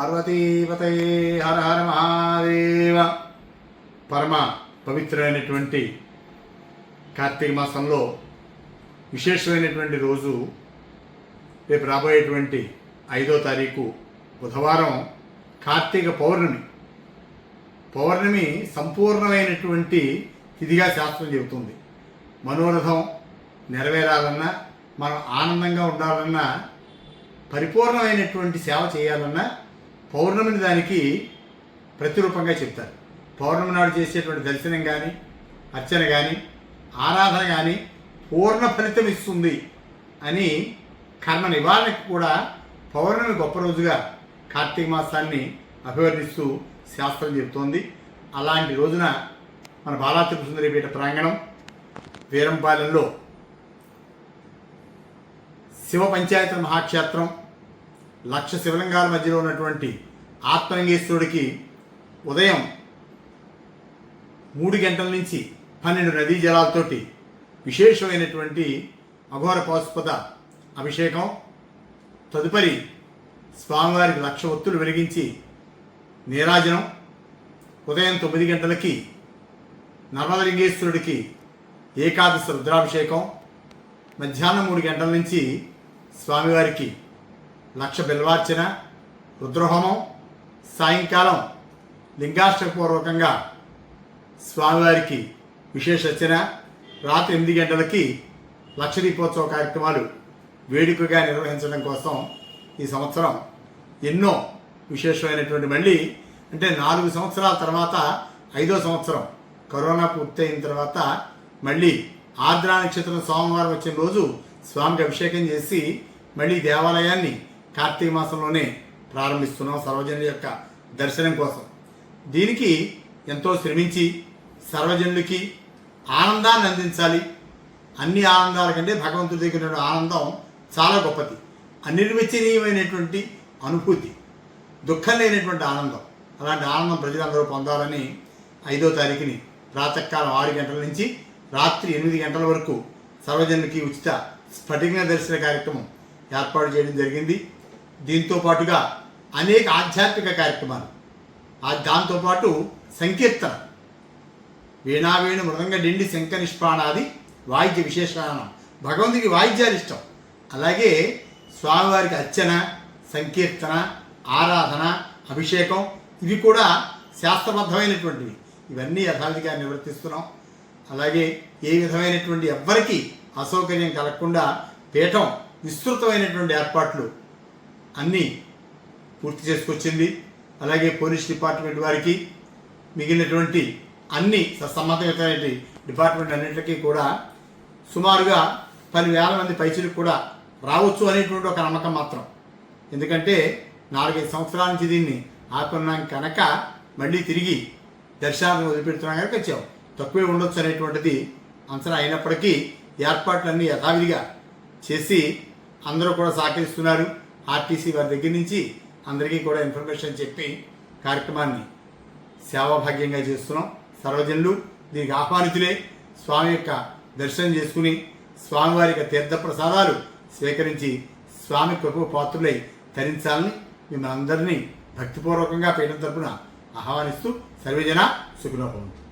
పార్వతీపతయే హర హర మహాదేవ. పరమ పవిత్రమైనటువంటి కార్తీక మాసంలో విశేషమైనటువంటి రోజు రేపు రాబోయేటువంటి ఐదో తారీఖు బుధవారం కార్తీక పౌర్ణమి. పౌర్ణమి సంపూర్ణమైనటువంటి తిథిగా శాస్త్రం చెబుతుంది. మనోరథం నెరవేరాలన్నా మనం ఆనందంగా ఉండాలన్నా పరిపూర్ణమైనటువంటి సేవ చేయాలన్నా పౌర్ణమిని దానికి ప్రతిరూపంగా చెప్తారు. పౌర్ణమి నాడు చేసేటువంటి దర్శనం కానీ అర్చన కానీ ఆరాధన కానీ పూర్ణ ఫలితం ఇస్తుంది అని కర్మ నివారణకు కూడా పౌర్ణమి గొప్ప రోజుగా కార్తీక మాసాన్ని అభివర్ణిస్తూ శాస్త్రం చెబుతోంది. అలాంటి రోజున మన బాలా త్రిపుసుందరిపీఠ ప్రాంగణం వీరంపాలెంలో శివ పంచాయతీ మహాక్షేత్రం లక్ష శివలింగాల మధ్యలో ఉన్నటువంటి ఆత్మలింగేశ్వరుడికి ఉదయం మూడు గంటల నుంచి పన్నెండు నదీ జలాలతోటి విశేషమైనటువంటి అఘోర పాశుపద అభిషేకం తదుపరి స్వామివారికి లక్ష ఒత్తులు వెలిగించి నీరాజనం ఉదయం తొమ్మిది గంటలకి నర్మదలింగేశ్వరుడికి ఏకాదశి రుద్రాభిషేకం మధ్యాహ్నం మూడు గంటల నుంచి స్వామివారికి లక్ష బిల్వార్చన రుద్రహోమం సాయంకాలం లింగాష్టపూర్వకంగా స్వామివారికి విశేషర్చన రాత్రి ఎనిమిది గంటలకి లక్ష దీపోత్సవ కార్యక్రమాలు వేడుకగా నిర్వహించడం కోసం ఈ సంవత్సరం ఎన్నో విశేషమైనటువంటి మళ్ళీ అంటే నాలుగు సంవత్సరాల తర్వాత ఐదో సంవత్సరం కరోనా పూర్తయిన తర్వాత మళ్ళీ ఆర్ద్రా నక్షత్రం సోమవారం వచ్చిన రోజు స్వామికి అభిషేకం చేసి మళ్ళీ దేవాలయాన్ని కార్తీక మాసంలోనే ప్రారంభిస్తున్నాం సర్వజనుల యొక్క దర్శనం కోసం. దీనికి ఎంతో శ్రమించి సర్వజనులకి ఆనందాన్ని అందించాలి. అన్ని ఆనందాల కంటే భగవంతుడి దగ్గర ఆనందం చాలా గొప్పది. అనిర్వచనీయమైనటువంటి అనుభూతి దుఃఖం లేనటువంటి ఆనందం. అలాంటి ఆనందం ప్రజలందరూ పొందాలని ఐదో తారీఖుని ప్రాతకాలం ఆరు గంటల నుంచి రాత్రి ఎనిమిది గంటల వరకు సర్వజనులకి ఉచిత స్ఫటిక దర్శన కార్యక్రమం ఏర్పాటు చేయడం జరిగింది. దీంతో పాటుగా అనేక ఆధ్యాత్మిక కార్యక్రమాలు. ఆ దాంతోపాటు సంకీర్తన. వీణావేణు మృదంగ డిండి శంఖ నిష్పాణాది వాయిద్య విశేషణం భగవంతుడికి వాయిద్యాలు ఇష్టం. అలాగే స్వామివారికి అర్చన సంకీర్తన ఆరాధన అభిషేకం ఇవి కూడా శాస్త్రబద్ధమైనటువంటివి. ఇవన్నీ యథావిధిగా నిర్వర్తిస్తున్నాం. అలాగే ఏ విధమైనటువంటి ఎవ్వరికీ అసౌకర్యం కలగకుండా పీఠం విస్తృతమైనటువంటి ఏర్పాట్లు అన్నీ పూర్తి చేసుకొచ్చింది. అలాగే పోలీస్ డిపార్ట్మెంట్ వారికి మిగిలినటువంటి అన్ని సమ్మతమైనటువంటి డిపార్ట్మెంట్ అన్నింటికీ కూడా సుమారుగా పదివేల మంది పైచులకు కూడా రావచ్చు అనేటువంటి ఒక నమ్మకం మాత్రం. ఎందుకంటే నాలుగైదు సంవత్సరాల నుంచి దీన్ని ఆకున్నాం కనుక మళ్ళీ తిరిగి దర్శనాలను వదిలిపెడుతున్నాం కనుక వచ్చాం. తక్కువే ఉండొచ్చు అనేటువంటిది అంచనా అయినప్పటికీ ఏర్పాట్లన్నీ యథావిధిగా చేసి అందరూ కూడా సహకరిస్తున్నారు. ఆర్టీసీ వారి దగ్గర నుంచి అందరికీ కూడా ఇన్ఫర్మేషన్ చెప్పి కార్యక్రమాన్ని సేవాభాగ్యంగా చేస్తున్నాం. సర్వజనులు దీనికి ఆహ్వానితులే. స్వామి యొక్క దర్శనం చేసుకుని స్వామివారి యొక్క తీర్థ ప్రసాదాలు స్వీకరించి స్వామి కృప పాత్రులై తరించాలని మిమ్మల్ని అందరినీ భక్తిపూర్వకంగా పీఠం తరపున ఆహ్వానిస్తూ సర్వజన సుఖనోభవంతు.